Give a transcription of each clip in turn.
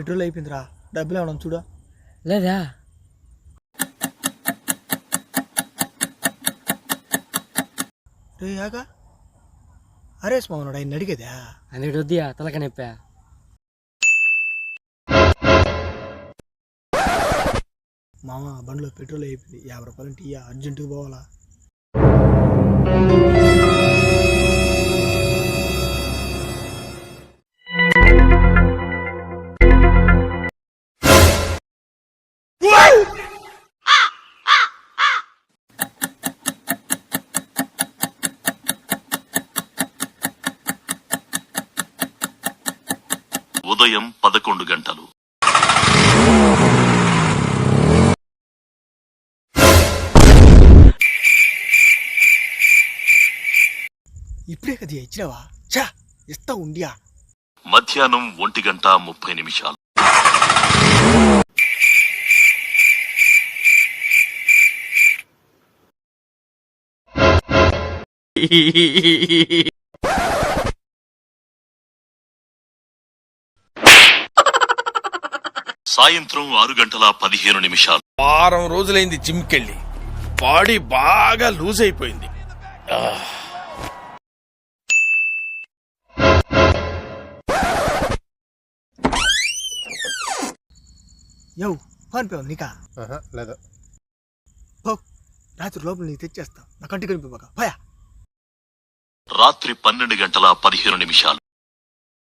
Petrol అయిపోయిందిరా. డబ్బులు ఏమన్నా చూడా. లేదా? రే ఆగా. అరే స్మామనుడు ఆయన అడిగేదా? అందుకటి వద్దియా తలక నొప్పా? మామ బండిలో పెట్రోల్ అయిపోయింది. యాభై రూపాయలు టీ అర్జెంటుగా పోవాలా? ఉదయం పదకొండు గంటలు. ఇప్పుడే కదా ఇచ్చినావా? చా ఇస్తా ఉండియా. మధ్యాహ్నం ఒంటి గంట ముప్పై నిమిషాలు. సాయంత్రం ఆరు గంటల పదిహేను నిమిషాలు. వారం రోజులైంది జిమ్కెళ్ళి. బాడీ బాగా లూజ్ అయిపోయింది. ఫోన్ పే నీకా? లేదు. పో రాత్రి లోపల నీకు తెచ్చేస్తా. నా కంటి కనిపివ్వక పోయా. రాత్రి పన్నెండు గంటల పదిహేను నిమిషాలు.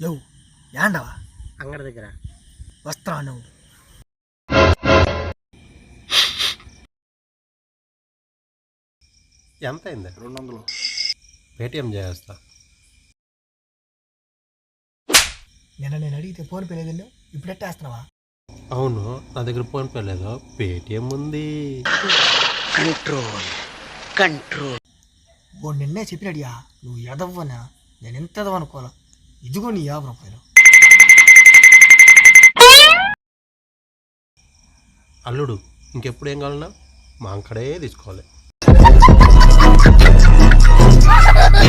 యో యాండవా అంగడి దగ్గర. వస్త్రాను ఎంత అయింది రెండు వందలు పేటిఎం చేస్తా. నిన్న నేను అడిగితే ఫోన్ పే లేదండి ఇప్పుడు ఎట్టేస్తున్నావా అవును నా దగ్గర ఫోన్ పే లేదు పేటిఎం ఉంది. ఓ నిన్నే చెప్పినడియా నువ్వు ఎదవ్వనా? నేను ఎంత ఎదవనుకోవాలా. ఇదిగో నీ యాభై రూపాయలు. అల్లుడు ఇంకెప్పుడు ఏం కావాలన్నా మా అంకడే తీసుకోవాలి.